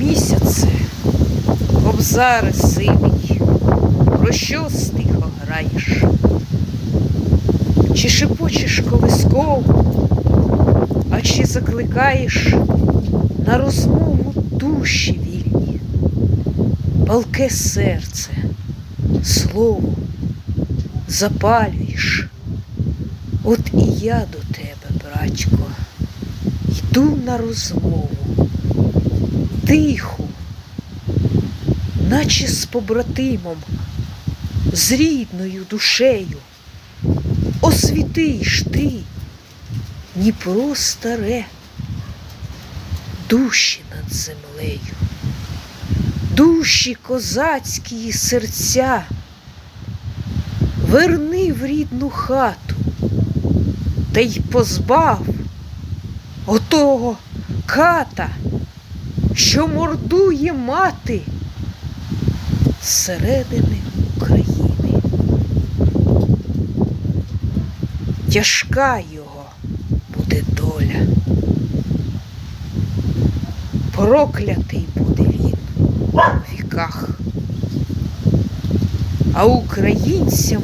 Місяце, кобзари сивий, про що стихо граєш? Чи шепочеш колисков, а чи закликаєш на розмову душі вільні, палке серце, слово запалюєш. От і я до тебе, братько, йду на розмову, тиху, наче з побратимом, з рідною душею. Освітиш ти, Дніпро старе, душі над землею, душі козацькі серця, верни в рідну хату, та й позбав отого ката, що мордує мати зсередини України. Тяжка його буде доля. Проклятий буде він у віках, а українцям.